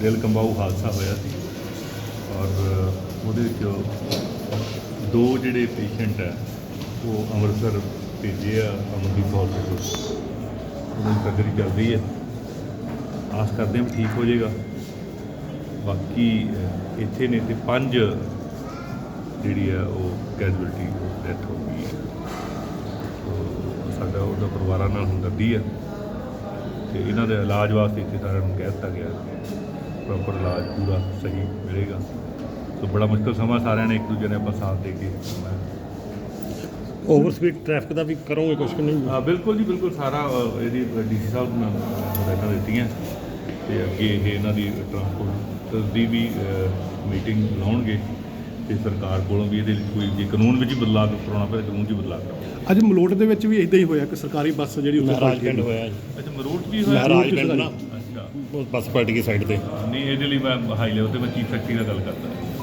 ਦਿਲ ਕੰਬਾਊ ਹਾਦਸਾ ਹੋਇਆ ਸੀ ਔਰ ਉਹਦੇ ਵਿੱਚ ਦੋ ਜਿਹੜੇ ਪੇਸ਼ੈਂਟ ਹੈ, ਉਹ ਅੰਮ੍ਰਿਤਸਰ ਭੇਜੇ ਆ ਅਮਰਦੀਪ ਹਸਪੀਟਲ ਉਹਨਾਂ ਦੀ ਸਰਜਰੀ ਚੱਲ ਰਹੀ ਹੈ। ਆਸ ਕਰਦੇ ਹਾਂ ਵੀ ਠੀਕ ਹੋ ਜਾਏਗਾ। ਬਾਕੀ ਇੱਥੇ ਨੇ ਤੇ ਪੰਜ ਜਿਹੜੀ ਆ ਉਹ ਕੈਜੁਅਲਟੀ ਡੈਥ ਹੋ ਗਈ ਹੈ। ਸੋ ਸਾਡਾ ਉਹਦਾ ਪਰਿਵਾਰਾਂ ਨਾਲ ਹਮਦਰਦੀ ਹੈ। ਤੇ ਇਹਨਾਂ ਦੇ ਇਲਾਜ ਵਾਸਤੇ ਇੱਥੇ ਸਾਰਿਆਂ ਨੂੰ ਕਹਿ ਦਿੱਤਾ ਗਿਆ ਪ੍ਰੋਪਰ ਇਲਾਜ ਪੂਰਾ ਸਹੀ ਮਿਲੇਗਾ। ਸੋ ਬੜਾ ਮੁਸ਼ਕਲ ਸਮਾਂ ਸਾਰਿਆਂ ਨੇ ਇੱਕ ਦੂਜੇ ਨੇ ਆਪਾਂ ਸਾਥ ਦੇ ਕੇ। ਓਵਰ ਸਪੀਡ ਟ੍ਰੈਫਿਕ ਦਾ ਵੀ ਕਰੋਗੇ ਕੁਝ ਕਿ ਨਹੀਂ? ਹਾਂ ਬਿਲਕੁਲ ਜੀ ਬਿਲਕੁਲ ਸਾਰਾ ਅ, ਇਹਦੀ ਡੀਸੀ ਸਾਹਿਬ ਨੂੰ ਹਦਾਇਤਾਂ ਦਿੱਤੀਆਂ ਤੇ ਅੱਗੇ ਇਹ ਇਹਨਾਂ ਦੀ ਟਰਾਂਸਪੋਰਟ ਦੀ ਵੀ ਮੀਟਿੰਗ ਲਾਉਣਗੇ। ਤੇ ਸਰਕਾਰ ਕੋਲੋਂ ਵੀ ਇਹਦੇ ਲਈ ਕੋਈ ਜੇ ਕਾਨੂੰਨ ਵਿੱਚ ਹੀ ਬਦਲਾਅ ਕਰਾਉਣਾ ਪਵੇ ਕਾਨੂੰਨ 'ਚ ਹੀ ਬਦਲਾਅ ਕਰਾਉਣਾ ਅੱਜ ਮਲੋਟ ਦੇ ਵਿੱਚ ਵੀ ਇਦਾਂ ਹੀ ਹੋਇਆ ਕਿ ਸਰਕਾਰੀ ਬੱਸ ਜਿਹੜੀ ਉੱਥੇ ਮਹਾਰਾਜ ਪਲਟੀ ਪਿੰਡ ਗਈ। ਹੋਇਆ ਜੀ। ਅੱਛਾ ਮਰੂਟ ਵੀ ਹੋਇਆ? ਮਹਾਰਾਜ ਪਿੰਡ ਨਾ। ਅੱਛਾ। ਉਹ ਬੱਸ ਪਲਟ ਗਈ ਸਾਈਡ ਤੇ। ਨਹੀਂ ਇਹਦੇ ਲਈ ਮੈਂ ਹਾਈ ਲੈਵਲ ਤੇ ਮੈਂ ਚੀਫ ਸੈਕਟਰੀ ਨਾਲ ਗੱਲ ਕਰਦਾ।